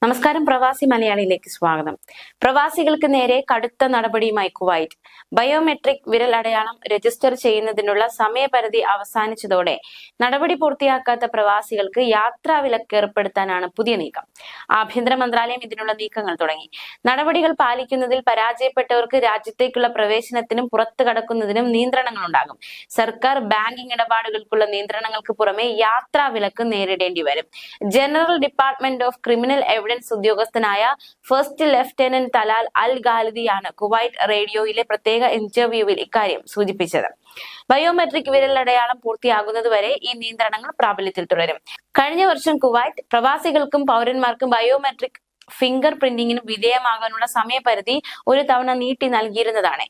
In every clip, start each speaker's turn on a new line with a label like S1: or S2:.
S1: 那 നമസ്കാരം പ്രവാസി മലയാളിയിലേക്ക് സ്വാഗതം. പ്രവാസികൾക്ക് നേരെ കടുത്ത നടപടിയുമായി കുവൈറ്റ്. ബയോമെട്രിക് വിരൽ അടയാളം രജിസ്റ്റർ ചെയ്യുന്നതിനുള്ള സമയപരിധി അവസാനിച്ചതോടെ നടപടി പൂർത്തിയാക്കാത്ത പ്രവാസികൾക്ക് യാത്രാ വിലക്ക് ഏർപ്പെടുത്താനാണ് പുതിയ നീക്കം. ആഭ്യന്തര മന്ത്രാലയം ഇതിനുള്ള നീക്കങ്ങൾ തുടങ്ങി. നടപടികൾ പാലിക്കുന്നതിൽ പരാജയപ്പെട്ടവർക്ക് രാജ്യത്തേക്കുള്ള പ്രവേശനത്തിനും പുറത്തു കടക്കുന്നതിനും നിയന്ത്രണങ്ങൾ ഉണ്ടാകും. സർക്കാർ ബാങ്കിംഗ് ഇടപാടുകൾക്കുള്ള നിയന്ത്രണങ്ങൾക്ക് പുറമെ യാത്രാ വിലക്ക് നേരിടേണ്ടി വരും. General department of criminal evidence ഉദ്യോഗസ്ഥനായ ഫസ്റ്റ് ലെഫ്റ്റനന്റ് തലാൽ അൽ ഗാലിദിയാണ് കുവൈറ്റ് റേഡിയോയിലെ പ്രത്യേക ഇന്റർവ്യൂവിൽ ഇക്കാര്യം സൂചിപ്പിച്ചത്. ബയോമെട്രിക് വിരലടയാളം പൂർത്തിയാകുന്നതുവരെ ഈ നിയന്ത്രണങ്ങൾ പ്രാബല്യത്തിൽ തുടരും. കഴിഞ്ഞ വർഷം കുവൈറ്റ് പ്രവാസികൾക്കും പൗരന്മാർക്കും ബയോമെട്രിക് ഫിംഗർ പ്രിന്റിങ്ങിന് വിധേയമാകാനുള്ള സമയപരിധി ഒരു തവണ നീട്ടി നൽകിയിരുന്നതാണ്.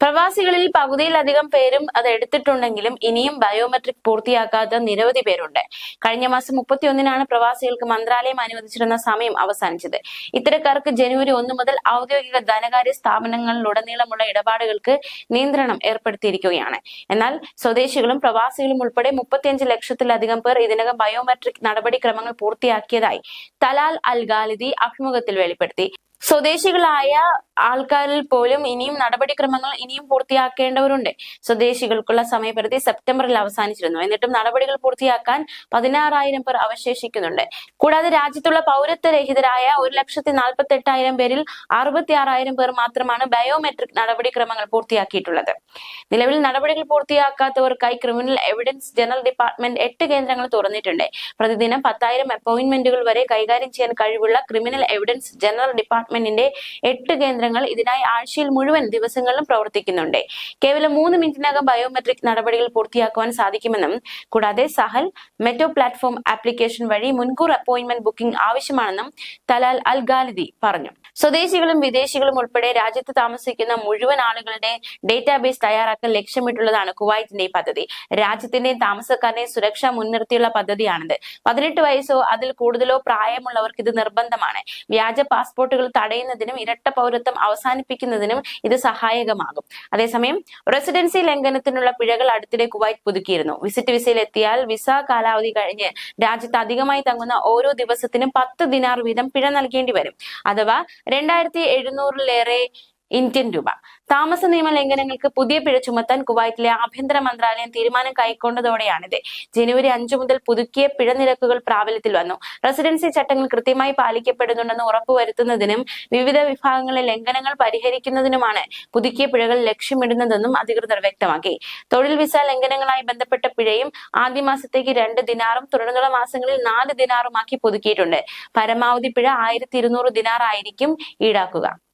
S1: പ്രവാസികളിൽ പകുതിയിലധികം പേരും അത് എടുത്തിട്ടുണ്ടെങ്കിലും ഇനിയും ബയോമെട്രിക് പൂർത്തിയാക്കാത്ത നിരവധി പേരുണ്ട്. കഴിഞ്ഞ മാസം മുപ്പത്തിയൊന്നിനാണ് പ്രവാസികൾക്ക് മന്ത്രാലയം അനുവദിച്ചിരുന്ന സമയം അവസാനിച്ചത്. ഇത്തരക്കാർക്ക് ജനുവരി ഒന്ന് മുതൽ ഔദ്യോഗിക ധനകാര്യ സ്ഥാപനങ്ങളിലുടനീളമുള്ള ഇടപാടുകൾക്ക് നിയന്ത്രണം ഏർപ്പെടുത്തിയിരിക്കുകയാണ്. എന്നാൽ സ്വദേശികളും പ്രവാസികളും ഉൾപ്പെടെ മുപ്പത്തിയഞ്ച് ലക്ഷത്തിലധികം പേർ ഇതിനകം ബയോമെട്രിക് നടപടിക്രമങ്ങൾ പൂർത്തിയാക്കിയതായി തലാൽ അൽ ഗാലിദി അഭിമുഖത്തിൽ വെളിപ്പെടുത്തി. സ്വദേശികളായ ആൾക്കാരിൽ പോലും ഇനിയും നടപടിക്രമങ്ങൾ ഇനിയും പൂർത്തിയാക്കേണ്ടവരുണ്ട്. സ്വദേശികൾക്കുള്ള സമയപരിധി സെപ്റ്റംബറിൽ അവസാനിച്ചിരുന്നു. എന്നിട്ടും നടപടികൾ പൂർത്തിയാക്കാൻ പതിനാറായിരം പേർ അവശേഷിക്കുന്നുണ്ട്. കൂടാതെ രാജ്യത്തുള്ള പൗരത്വരഹിതരായ ഒരു ലക്ഷത്തി നാൽപ്പത്തി എട്ടായിരം പേരിൽ അറുപത്തി ആറായിരം പേർ മാത്രമാണ് ബയോമെട്രിക് നടപടിക്രമങ്ങൾ പൂർത്തിയാക്കിയിട്ടുള്ളത്. നിലവിൽ നടപടികൾ പൂർത്തിയാക്കാത്തവർക്കായി ക്രിമിനൽ എവിഡൻസ് ജനറൽ ഡിപ്പാർട്ട്മെന്റ് എട്ട് കേന്ദ്രങ്ങൾ തുറന്നിട്ടുണ്ട്. പ്രതിദിനം പത്തായിരം അപ്പോയിന്റ്മെന്റുകൾ വരെ കൈകാര്യം ചെയ്യാൻ കഴിവുള്ള ക്രിമിനൽ എവിഡൻസ് ജനറൽ ഡിപ്പാർട്ട്മെന്റിന്റെ എട്ട് കേന്ദ്രങ്ങൾ ഇതിനായി ആഴ്ചയിൽ മുഴുവൻ ദിവസങ്ങളിലും പ്രവർത്തിക്കുന്നുണ്ട്. കേവലം മൂന്ന് മിനിറ്റിനകം ബയോമെട്രിക് നടപടികൾ പൂർത്തിയാക്കുവാൻ സാധിക്കുമെന്നും കൂടാതെ സഹൽ മെറ്റോ പ്ലാറ്റ്ഫോം ആപ്ലിക്കേഷൻ വഴി മുൻകൂർ അപ്പോയിന്റ്മെന്റ് ബുക്കിംഗ് ആവശ്യമാണെന്നും തലാൽ അൽ ഗാലിദി പറഞ്ഞു. സ്വദേശികളും വിദേശികളും ഉൾപ്പെടെ രാജ്യത്ത് താമസിക്കുന്ന മുഴുവൻ ആളുകളുടെ ഡേറ്റാബേസ് തയ്യാറാക്കാൻ ലക്ഷ്യമിട്ടുള്ളതാണ് കുവൈറ്റിന്റെ ഈ പദ്ധതി. രാജ്യത്തിന്റെയും താമസക്കാരനെയും സുരക്ഷ മുൻനിർത്തിയുള്ള പദ്ധതിയാണിത്. പതിനെട്ട് വയസ്സോ അതിൽ കൂടുതലോ പ്രായമുള്ളവർക്ക് ഇത് നിർബന്ധമാണ്. വ്യാജ പാസ്പോർട്ടുകൾ തടയുന്നതിനും ഇരട്ട പൗരത്വം അവസാനിപ്പിക്കുന്നതിനും ഇത് സഹായകമാകും. അതേസമയം റെസിഡൻസി ലംഘനത്തിനുള്ള പിഴകൾ അടുത്തിടെ കുവൈറ്റ് പുതുക്കിയിരുന്നു. വിസിറ്റ് വിസയിൽ എത്തിയാൽ വിസ കാലാവധി കഴിഞ്ഞ് രാജ്യത്ത് അധികമായി തങ്ങുന്ന ഓരോ ദിവസത്തിനും പത്ത് ദിനാർ വീതം പിഴ നൽകേണ്ടി വരും. അഥവാ രണ്ടായിരത്തി എഴുന്നൂറിലേറെ ഇന്ത്യൻ രൂപ. താമസ നിയമ ലംഘനങ്ങൾക്ക് പുതിയ പിഴ ചുമത്താൻ കുവൈറ്റിലെ ആഭ്യന്തര മന്ത്രാലയം തീരുമാനം കൈക്കൊണ്ടതോടെയാണിത്. ജനുവരി അഞ്ചു മുതൽ പുതുക്കിയ പിഴ നിരക്കുകൾ പ്രാബല്യത്തിൽ വന്നു. റെസിഡൻസി ചട്ടങ്ങൾ കൃത്യമായി പാലിക്കപ്പെടുന്നുണ്ടെന്ന് ഉറപ്പുവരുത്തുന്നതിനും വിവിധ വിഭാഗങ്ങളിലെ ലംഘനങ്ങൾ പരിഹരിക്കുന്നതിനുമാണ് പുതുക്കിയ പിഴകൾ ലക്ഷ്യമിടുന്നതെന്നും അധികൃതർ വ്യക്തമാക്കി. തൊഴിൽ വിസ ലംഘനങ്ങളായി ബന്ധപ്പെട്ട പിഴയും ആദ്യ മാസത്തേക്ക് രണ്ട് ദിനാറും തുടർന്നുള്ള മാസങ്ങളിൽ നാല് ദിനാറുമാക്കി പുതുക്കിയിട്ടുണ്ട്. പരമാവധി പിഴ ആയിരത്തി ഇരുന്നൂറ് ദിനാറായിരിക്കും ഈടാക്കുക.